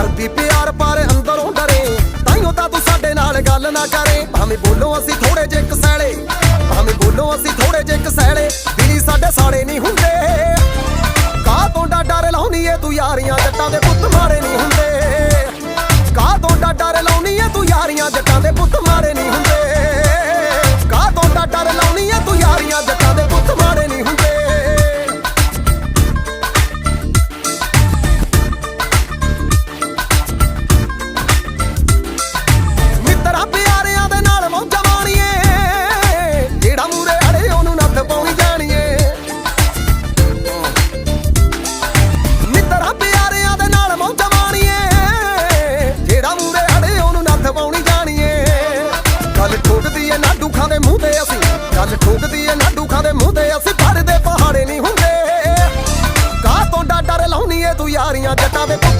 ਕਰਦੀ ਪਿਆਰ ਪਰ, ਅੰਦਰੋਂ ਡਰੇ। ਤਾਈਓ ਤਾਂ ਤੂੰ ਸਾਡੇ ਨਾਲ ਗੱਲ ਨਾ ਕਰੇ। ਭਾਵੇਂ ਬੋਲੋ ਅਸੀਂ ਥੋੜੇ ਜਿਹੇ ਕਸੈਲੇ ਭਾਵੇਂ ਬੋਲੋ ਅਸੀਂ ਥੋੜੇ ਜਿਹੇ ਕਸੈਲੇ ਦਿਲੀ ਸਾਡੇ ਸਾੜੇ ਨਹੀਂ ਹੁੰਦੇ। ਕਾਹ ਤੋਂ ਡਾ ਡਰ ਲਾਉਣੀ ਏ ਤੂੰ ਯਾਰੀਆਂ ਜੱਟਾਂ ਦੇ ਪੁੱਤ ਮਾਰੇ ਨਹੀਂ ਹੁੰਦੇ। ਕਾਹ ਤੋਂ ਡਾ ਡਰ ਲਾਉਣੀ ਏ ਤੂੰ ਯਾਰੀਆਂ ਜੱਟਾਂ ਦੇ ਪੁੱਤ ਮਾਰੇ ਨਹੀਂ ਏ ਨਾਡੂ ਖਾਂ ਦੇ ਮੂੰਹ ਤੇ ਅਸੀਂ। ਗੱਲ ਠੋਕਦੀ ਏ ਨਾਡੂ ਖਾਂ ਦੇ ਮੂੰਹ ਤੇ ਅਸੀਂ। ਭਰਦੇ ਪਹਾੜੇ ਨਹੀਂ ਹੁੰਦੇ। ਕਾਹ ਤੋਂ ਡਰ ਲਾਉਣੀ ਏ ਤੂੰ ਯਾਰੀਆਂ ਜੱਟਾਂ ਦੇ